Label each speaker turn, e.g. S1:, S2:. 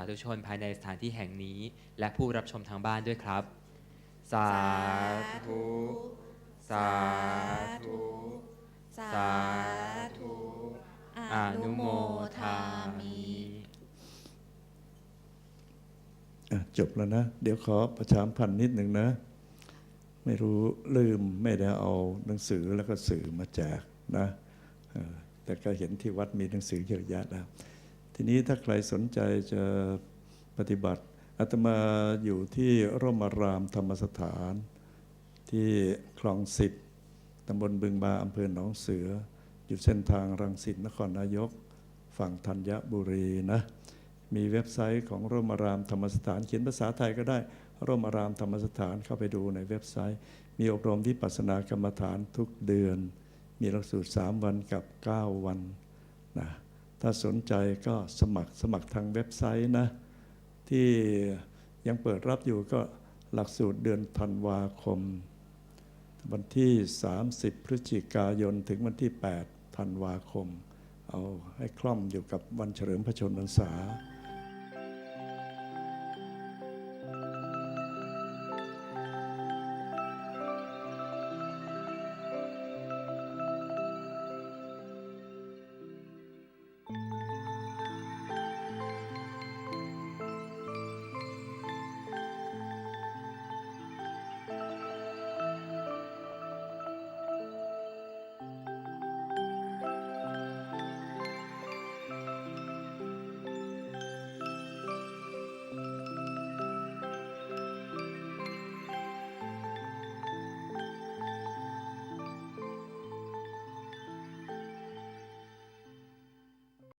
S1: าธุชนภายในสถานที่แห่งนี้ และผู้รับชมทางบ้านด้วยครับ สาธุ สาธุ สาธุ อนุโมทามิ
S2: อะจบแล้วนะ เดี๋ยวขอประชามพันธ์นิดหนึ่งนะ ไม่รู้ลืมไม่ได้เอาหนังสือแล้วก็สื่อมาแจกนะเออแต่ก็เห็นที่วัดมีหนังสือเยอะแยะแล้ว ทีนี้ถ้าใครสนใจจะปฏิบัติอาตมาอยู่ที่ร่มอารามธรรมสถาน ที่คลองสิบตำบลบึงบาอำเภอหนองเสือ อยู่เส้นทางรังสิตนครนายก ฝั่งธัญบุรีนะมีเว็บไซต์ของร่มอารามธรรมสถาน เขียนภาษาไทยก็ได้ ร่มอารามธรรมสถานเข้าไปดูในเว็บไซต์ มีอบรมที่ปัสสนากรรมฐานทุกเดือน มีหลักสูตร 3 วันกับ 9 วันนะ ถ้าสนใจก็สมัครสมัครทางเว็บไซต์นะ ที่ยังเปิดรับอยู่ก็หลักสูตรเดือนธันวาคม วันที่ 30 พฤศจิกายนถึงวันที่ 8 ธันวาคม เอาให้คล่อมอยู่กับวันเฉลิมพระชนมพรรษา